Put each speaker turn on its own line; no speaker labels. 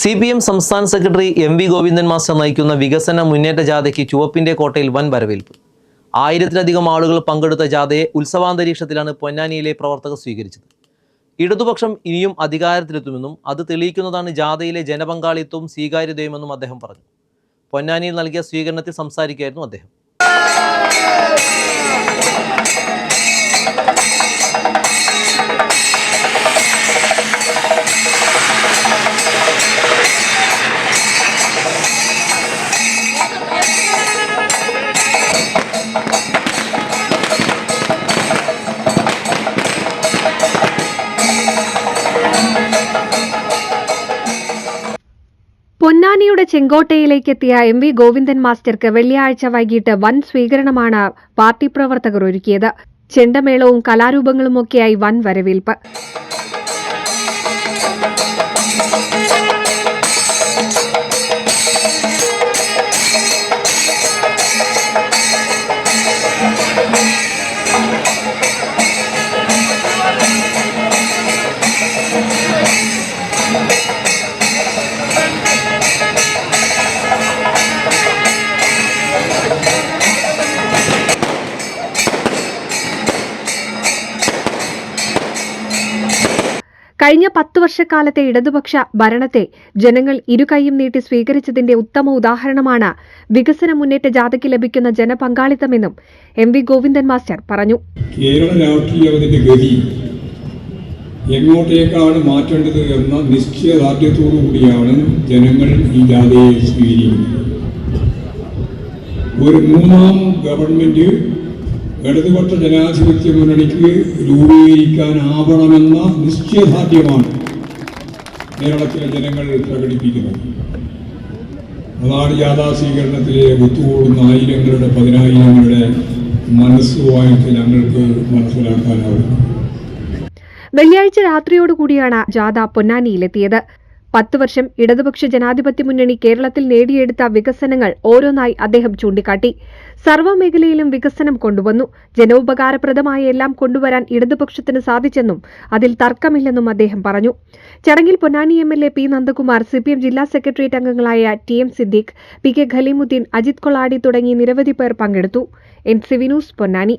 C P M സംസ്ഥാന secretary M V Govindan master നയിക്കുന്ന വികസന മുന്നേറ്റ ജാഥയ്ക്ക് ചുവപ്പിന്റെ കോട്ടയിൽ വൻ വരവേൽപ്പ്. ആയിരത്തിലധികം ആളുകൾ പങ്കെടുത്ത ജാഥയെ ഉത്സവാന്തരീക്ഷത്തിലാണ് പൊന്നാനിയിലെ പ്രവർത്തകർ സ്വീകരിച്ചത്. ഇടതുപക്ഷം ഇനിയും അധികാരത്തിലെത്തുമെന്നും അത് തെളിയിക്കുന്നതാണ് ജാഥയിലെ ജനപങ്കാളിത്തവും സ്വീകാര്യതയുമെന്നും അദ്ദേഹം പറഞ്ഞു. പൊന്നാനിയിൽ നൽകിയ സ്വീകരണത്തിൽ സംസാരിക്കുകയായിരുന്നു അദ്ദേഹം.
പൊന്നാനിയുടെ ചെങ്കോട്ടയിലേക്കെത്തിയ എം വി ഗോവിന്ദൻ മാസ്റ്റർക്ക് വെള്ളിയാഴ്ച വൈകിട്ട് വൻ സ്വീകരണമാണ് പാർട്ടി പ്രവർത്തകർ ഒരുക്കിയത്. ചെണ്ടമേളവും കലാരൂപങ്ങളുമൊക്കെയായി വൻ വരവേൽപ്പ്. കഴിഞ്ഞ പത്തു വർഷക്കാലത്തെ ഇടതുപക്ഷ ഭരണത്തെ ജനങ്ങൾ ഇരുകൈയും നീട്ടി സ്വീകരിച്ചതിന്റെ ഉത്തമ ഉദാഹരണമാണ് വികസന മുന്നേറ്റ ജാഥയ്ക്ക് ലഭിക്കുന്ന ജനപങ്കാളിത്തമെന്നും എം വി ഗോവിന്ദൻ മാസ്റ്റർ പറഞ്ഞു.
കേരള രാഷ്ട്രീയത്തിന്റെ ഗതി എങ്ങോട്ടേക്കാണ് മാറ്റേണ്ടത് എന്ന നിശ്ചയദാർഢ്യത്തോടു കൂടിയാണ് ജനങ്ങൾ ഈ ജാഥയെ സ്വീകരിക്കുന്നത്. ഒരു മൂന്നാം ഗവൺമെന്റ് ഇടതുപക്ഷ ജനാധിപത്യ മുന്നണിക്ക് രൂപീകരിക്കാനാവണമെന്ന നിശ്ചയദാർഢ്യമാണ് കേരളത്തിലെ ജനങ്ങൾ പ്രകടിപ്പിക്കുന്നത്. അതാണ് യാഥാസ്വീകരണത്തിലെ ഒത്തുകൂടുന്ന ആയിരങ്ങളുടെ പതിനായിരങ്ങളുടെ മനസ്സുമായിട്ട് ഞങ്ങൾക്ക് മനസ്സിലാക്കാനാവുന്നത്.
വെള്ളിയാഴ്ച രാത്രിയോടുകൂടിയാണ് ജാഥ പൊന്നാനിയിലെത്തിയത്. പത്തു വർഷം ഇടതുപക്ഷ ജനാധിപത്യ മുന്നണി കേരളത്തിൽ നേടിയെടുത്ത വികസനങ്ങൾ ഓരോന്നായി അദ്ദേഹം ചൂണ്ടിക്കാട്ടി. സർവമേഖലയിലും വികസനം കൊണ്ടുവന്നു. ജനോപകാരപ്രദമായ എല്ലാം കൊണ്ടുവരാൻ ഇടതുപക്ഷത്തിന് സാധിച്ചെന്നും അതിൽ തർക്കമില്ലെന്നും അദ്ദേഹം പറഞ്ഞു. ചടങ്ങിൽ Ponnani M L A P Nandakumar CPM ജില്ലാ സെക്രട്ടേറിയറ്റ് അംഗങ്ങളായ T M Siddique P K Khaleemuddin Ajith Koladi തുടങ്ങി നിരവധി പേർ പങ്കെടുത്തു. N C Ponnani.